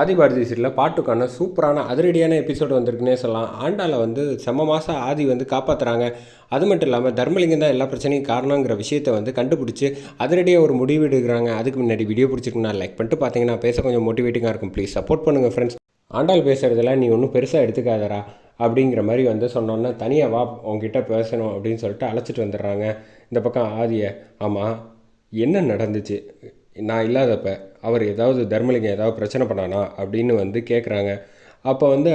ஆதிபாரதி சீரியலில் பாட்டுக்கான சூப்பரான அதிரடியான எபிசோடு வந்திருக்குன்னே சொல்லலாம். ஆண்டாவில் வந்து செம்ம மாதம் ஆதி வந்து காப்பாற்றுறாங்க அது மட்டும் இல்லாமல் தர்மலிங்கம் தான் எல்லா பிரச்சனையும் காரணங்கிற விஷயத்தை வந்து கண்டுபிடிச்சி அதிரடியாக ஒரு முடிவு எடுக்கிறாங்க. அதுக்கு முன்னாடி வீடியோ பிடிச்சிருக்குன்னா லைக் பண்ணிட்டு பார்த்தீங்கன்னா பேச கொஞ்சம் மோட்டிவேட்டிங்காக இருக்கும். ப்ளீஸ் சப்போர்ட் பண்ணுங்கள் ஃப்ரெண்ட்ஸ் ஆண்டாள் பேசுகிறதெல்லாம் நீ ஒன்றும் பெருசாக எடுத்துக்காதரா அப்படிங்கிற மாதிரி வந்து சொன்னோன்னே தனியாக வா உங்ககிட்ட பேசணும் அப்படின்னு சொல்லிட்டு அழைச்சிட்டு வந்துடுறாங்க. இந்த பக்கம் ஆதியை ஆமாம் என்ன நடந்துச்சு? நான் இல்லாதப்போ அவர் ஏதாவது தர்மலிங்கம் ஏதாவது பிரச்சனை பண்ணானா அப்படின்னு வந்து கேட்குறாங்க அப்போ வந்து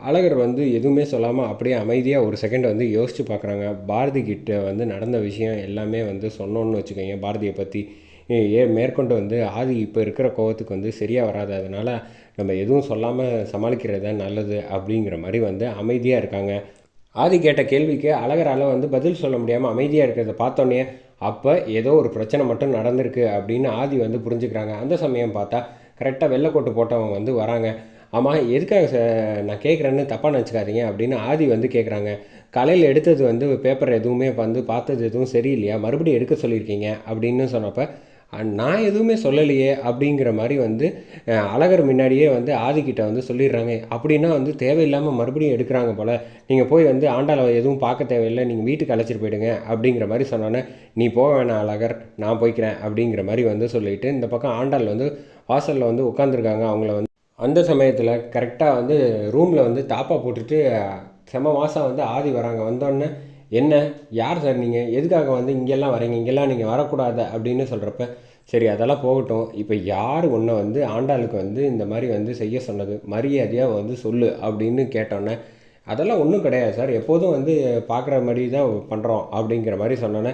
அழகர் வந்து எதுவுமே சொல்லாமல் அப்படியே அமைதியாக ஒரு செகண்ட் வந்து யோசித்து பார்க்குறாங்க பாரதி கிட்ட வந்து நடந்த விஷயம் எல்லாமே வந்து சொன்னோன்னு வச்சுக்கோங்க. பாரதியை பற்றி ஏன் மேற்கொண்டு வந்து ஆதி இப்போ இருக்கிற கோவத்துக்கு வந்து சரியாக வராது அதனால் நம்ம எதுவும் சொல்லாமல் சமாளிக்கிறது தான் நல்லது அப்படிங்கிற மாதிரி வந்து அமைதியாக இருக்காங்க. ஆதி கேட்ட கேள்விக்கு அழகரால் வந்து பதில் சொல்ல முடியாமல் அமைதியாக இருக்கிறத பார்த்தோன்னே அப்போ ஏதோ ஒரு பிரச்சனை மட்டும் நடந்திருக்கு அப்படின்னு ஆதி வந்து புரிஞ்சுக்கிறாங்க. அந்த சமயம் பார்த்தா கரெக்டாக வெள்ளைக்கோட்டு போட்டவங்க வந்து வராங்க. ஆமாம் எதுக்காக ச- நான் கேட்குறேன்னு தப்பாக நினச்சிக்காதீங்க அப்படின்னு ஆதி வந்து கேட்குறாங்க. காலையில் எடுத்தது வந்து பேப்பர் எதுவுமே வந்து பார்த்தது எதுவும் சரியில்லையா? மறுபடியும் எடுக்க சொல்லியிருக்கீங்க அப்படின்னு சொன்னப்போ நான் எதுவுமே சொல்லலையே அப்படிங்கிற மாதிரி வந்து அழகர் முன்னாடியே வந்து ஆதிக்கிட்ட வந்து சொல்லிடுறாங்க. அப்படின்னா வந்து தேவையில்லாமல் மறுபடியும் எடுக்கிறாங்க போல். நீங்கள் போய் வந்து ஆண்டாளை எதுவும் பார்க்க தேவையில்லை நீங்கள் வீட்டுக்கு அழைச்சிட்டு போயிடுங்க அப்படிங்கிற மாதிரி சொன்னோன்னே நீ போக வேணாம் அழகர் நான் போய்க்கிறேன் அப்படிங்கிற மாதிரி வந்து சொல்லிட்டு இந்த பக்கம் ஆண்டாள் வந்து வாசலில் வந்து உட்காந்துருக்காங்க அவங்கள வந்து அந்த சமயத்தில் கரெக்டாக வந்து ரூமில் வந்து தாப்பா போட்டுட்டு செம மாதம் வந்து ஆதி வராங்க. வந்தோடனே என்ன? யார் சார் நீங்கள் எதுக்காக வந்து இங்கெல்லாம் வரீங்க? இங்கெல்லாம் நீங்கள் வரக்கூடாது அப்படின்னு சொல்கிறப்ப சரி அதெல்லாம் போகட்டும். இப்போ யார் உன்னை வந்து ஆண்டாளுக்கு வந்து இந்த மாதிரி வந்து செய்ய சொன்னது? மரியாதையாக வந்து சொல்லு அப்படின்னு கேட்டோன்னே அதெல்லாம் ஒன்றும் கிடையாது சார். எப்போதும் வந்து பார்க்குற மாதிரி தான் பண்ணுறோம் அப்படிங்கிற மாதிரி சொன்னோன்னே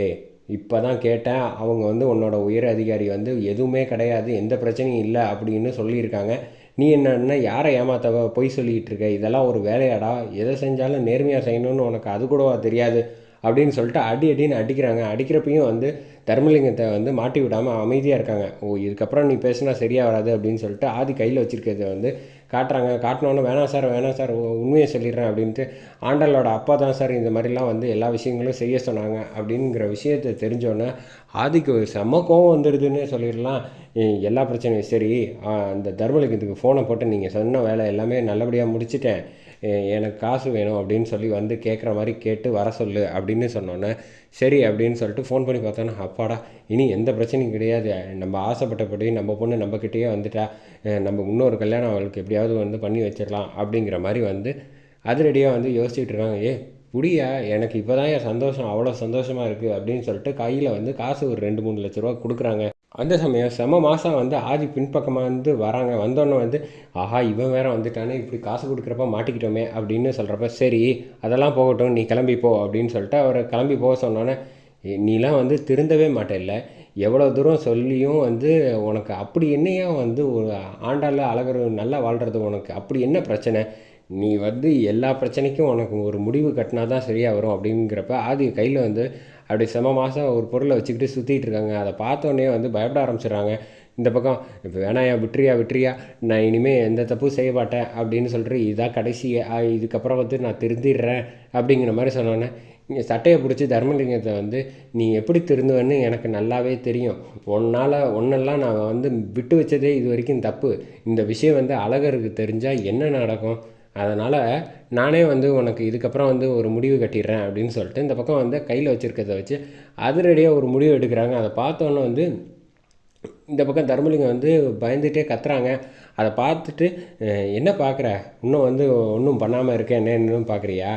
ஏய் இப்போ தான் கேட்டேன். அவங்க வந்து உன்னோட உயர் அதிகாரி வந்து எதுவுமே கிடையாது. எந்த பிரச்சனையும் இல்லை. அப்படின்னு சொல்லியிருக்காங்க. நீ என்னன்னா யாரை ஏமாத்த பொய் சொல்லிக்கிட்டு இருக்க? இதெல்லாம் ஒரு வேலையாடா. எதை செஞ்சாலும் நேர்மையாக செய்யணும்னு உனக்கு அது கூடவா தெரியாது அப்படின்னு சொல்லிட்டு அடி அடின்னு அடிக்கிறாங்க. அடிக்கிறப்பையும் வந்து தர்மலிங்கத்தை வந்து மாட்டி விடாமல் அமைதியாக இருக்காங்க. ஓ இதுக்கப்புறம் நீ பேசினா சரியாக வராது அப்படின்னு சொல்லிட்டு ஆதி கையில் வச்சுருக்கிறத வந்து காட்டுறாங்க. காட்டினோன்னு வேணாம் சார் வேணாம் சார் உண்மையை சொல்லிடுறேன் அப்படின்ட்டு ஆண்டாளோட அப்பா தான் சார் இந்த மாதிரிலாம் வந்து எல்லா விஷயங்களும் செய்ய சொன்னாங்க. அப்படிங்கிற விஷயத்தை தெரிஞ்சோன்னே ஆதிக்கு செம்ம கோவம் வந்துடுதுன்னு சொல்லிடலாம். எல்லா பிரச்சனையும் சரி. அந்த தர்மலிங்கத்துக்கு ஃபோனை போட்டு நீங்கள் சொன்ன வேலை எல்லாமே நல்லபடியாக முடிச்சிட்டேன். எனக்கு காசு வேணும் அப்படின்னு சொல்லி வந்து கேட்குற மாதிரி கேட்டு வர சொல்லு அப்படின்னு சொன்னோன்னே சரி அப்படின்னு சொல்லிட்டு ஃபோன் பண்ணி பார்த்தோன்னா அப்பாடா இனி எந்த பிரச்சனையும் கிடையாது. நம்ம ஆசைப்பட்டபடி நம்ம பொண்ணு நம்மக்கிட்டேயே வந்துட்டா. நம்ம இன்னொரு கல்யாணம் அவளுக்கு எப்படியாவது வந்து பண்ணி வச்சிடலாம் அப்படிங்கிற மாதிரி வந்து அதிரடியாக வந்து யோசிச்சுட்டு இருக்காங்க. ஏ புடியா எனக்கு இப்போ தான் என் சந்தோஷம் அவ்வளோ சந்தோஷமாக இருக்குது அப்படின்னு சொல்லிட்டு கையில் வந்து காசு ஒரு ரெண்டு மூணு லட்ச ரூபா கொடுக்குறாங்க. அந்த சமயம் செம மாதம் வந்து ஆதி பின்பக்கமாக வந்து வராங்க. வந்தோன்னே வந்து ஆஹா இவன் வேற வந்துட்டானே இப்படி காசு கொடுக்குறப்ப மாட்டிக்கிட்டோமே அப்படின்னு சொல்கிறப்ப சரி அதெல்லாம் போகட்டும் நீ கிளம்பி போ அப்படின்னு சொல்லிட்டு அவர் கிளம்பி போக சொன்னோன்னே நீலாம் வந்து திருந்தவே மாட்டேல்ல. எவ்வளோ தூரம் சொல்லியும் வந்து உனக்கு அப்படி என்னையா வந்து ஒரு ஆண்டால் அழகர் நல்லா வாழ்கிறது உனக்கு? அப்படி என்ன பிரச்சனை? நீ வந்து எல்லா பிரச்சனைக்கும் உனக்கு ஒரு முடிவு கட்டினா தான் சரியாக வரும் அப்படிங்கிறப்ப ஆதி கையில் வந்து அப்படி செம மாதம் ஒரு பொருளை வச்சுக்கிட்டு சுற்றிட்டு இருக்காங்க. அதை பார்த்தோன்னே வந்து பயப்பட ஆரம்பிச்சிடுறாங்க. இந்த பக்கம் இப்போ வேணாயா விட்டுறியா விட்டுறியா நான் இனிமேல் எந்த தப்பும் செய்ய மாட்டேன் அப்படின்னு சொல்லிட்டு இதான் கடைசி இதுக்கப்புறம் வந்து நான் திருந்திடுறேன் அப்படிங்கிற மாதிரி சொன்னோன்னே இங்கே சட்டையை பிடிச்சி தர்மலிங்கத்தை வந்து நீ எப்படி திருந்துவேன்னு எனக்கு நல்லாவே தெரியும். உன்னால் ஒன்னெல்லாம் நான் வந்து விட்டு வச்சதே இது வரைக்கும் தப்பு. இந்த விஷயம் வந்து அழகருக்கு தெரிஞ்சால் என்ன நடக்கும்? அதனால் நானே வந்து உனக்கு இதுக்கப்புறம் வந்து ஒரு முடிவு கட்டிடுறேன் அப்படின்னு சொல்லிட்டு இந்த பக்கம் வந்து கையில் வச்சுருக்கிறத வச்சு அதிரடியாக ஒரு முடிவு எடுக்கிறாங்க. அதை பார்த்தோன்னே வந்து இந்த பக்கம் தர்மலிங்கம் வந்து பயந்துகிட்டே கத்துறாங்க. அதை பார்த்துட்டு என்ன பார்க்குற? இன்னும் வந்து ஒன்றும் பண்ணாமல் இருக்கேன். என்னன்னு பார்க்குறியா?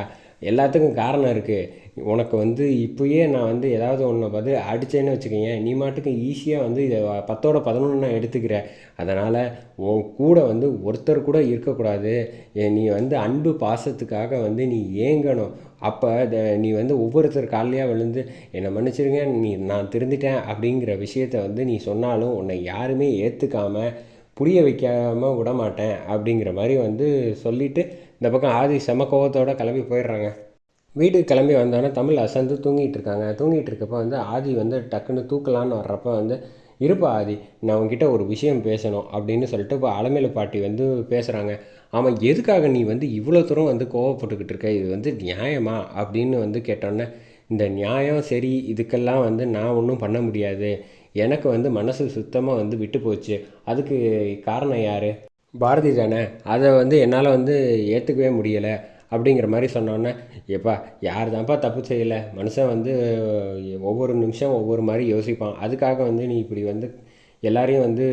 எல்லாத்துக்கும் காரணம் இருக்குது உனக்கு வந்து இப்போயே நான் வந்து ஏதாவது ஒன்றை பதில் அடித்தேன்னு வச்சுக்கோங்க நீ மாட்டுக்கு ஈஸியாக வந்து இதை பத்தோட பதினொன்று நான் எடுத்துக்கிறேன் அதனால் உன் கூட வந்து ஒருத்தர் கூட இருக்கக்கூடாது. நீ வந்து அன்பு பாசத்துக்காக வந்து நீ ஏங்கணும். அப்போ நீ வந்து ஒவ்வொருத்தர் காலையாக விழுந்து என்னை மன்னிச்சிருங்க நீ நான் திருந்திட்டேன் அப்படிங்கிற விஷயத்த வந்து நீ சொன்னாலும் உன்னை யாருமே ஏற்றுக்காமல் புரிய வைக்காமல் விட மாட்டேன் அப்படிங்கிற மாதிரி வந்து சொல்லிவிட்டு இந்த பக்கம் ஆதி செம கோவத்தோட கிளம்பி போயிடுறாங்க. வீட்டுக்கு கிளம்பி வந்தோடனே தமிழ் அசந்து தூங்கிட்டு இருக்காங்க தூங்கிட்டு இருக்கப்போ வந்து ஆதி வந்து டக்குன்னு தூக்கலான்னு வர்றப்ப வந்து இருப்பா ஆதி நான் உன்கிட்ட ஒரு விஷயம் பேசணும் அப்படின்னு சொல்லிட்டு இப்போ அலமேலு பாட்டி வந்து பேசுகிறாங்க ஆமாம் எதுக்காக நீ வந்து இவ்வளோ தூரம் வந்து கோவப்பட்டுக்கிட்டு இருக்க? இது வந்து நியாயமா? அப்படின்னு வந்து கேட்டோன்னே இந்த நியாயம் சரி இதுக்கெல்லாம் வந்து நான் ஒன்றும் பண்ண முடியாது. எனக்கு வந்து மனசு சுத்தமாக வந்து விட்டு போச்சு. அதுக்கு காரணம் யார்? பாரதி தானே. அதை வந்து என்னால் வந்து ஏற்றுக்கவே முடியலை. அப்படிங்கிற மாதிரி சொன்னோன்னே எப்பா யார் தான்ப்பா தப்பு செய்யலை? மனுஷன் வந்து ஒவ்வொரு நிமிஷம் ஒவ்வொரு மாதிரி யோசிப்பான். அதுக்காக வந்து நீ இப்படி வந்து எல்லாரையும் வந்து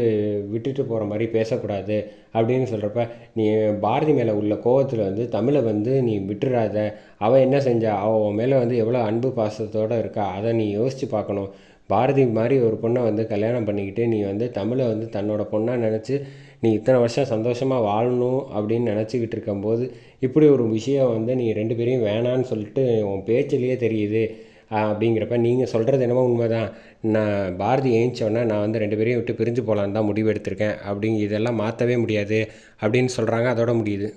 விட்டுட்டு போகிற மாதிரி பேசக்கூடாது. அப்படின்னு சொல்கிறப்ப நீ பாரதி மேலே உள்ள கோவத்தில் வந்து தமிழை வந்து நீ விட்டுறாத. அவள் என்ன செஞ்சா? அவன் மேலே வந்து எவ்வளோ அன்பு பாசத்தோடு இருக்கா? அதை நீ யோசித்து பார்க்கணும். பாரதி மாதிரி ஒரு பொண்ணை வந்து கல்யாணம் பண்ணிக்கிட்டு நீ வந்து தமிழை வந்து தன்னோட பொண்ணாக நினச்சி நீ இத்தனை வருஷம் சந்தோஷமாக வாழணும் அப்படின்னு நினச்சிக்கிட்டு இருக்கும்போது இப்படி ஒரு விஷயம் வந்து நீ ரெண்டு பேரையும் வேணான்னு சொல்லிட்டு உன் பேச்சிலேயே தெரியுது. அப்படிங்கிறப்ப நீங்கள் சொல்கிறது என்னமோ உண்மை தான் நான் பாரதி ஏஞ்சோன்னா நான் வந்து ரெண்டு பேரையும் விட்டு பிரிஞ்சு போகலான்னு தான் முடிவு எடுத்திருக்கேன். அப்படிங்க இதெல்லாம் மாற்றவே முடியாது அப்படின்னு சொல்கிறாங்க அதோட முடியுது.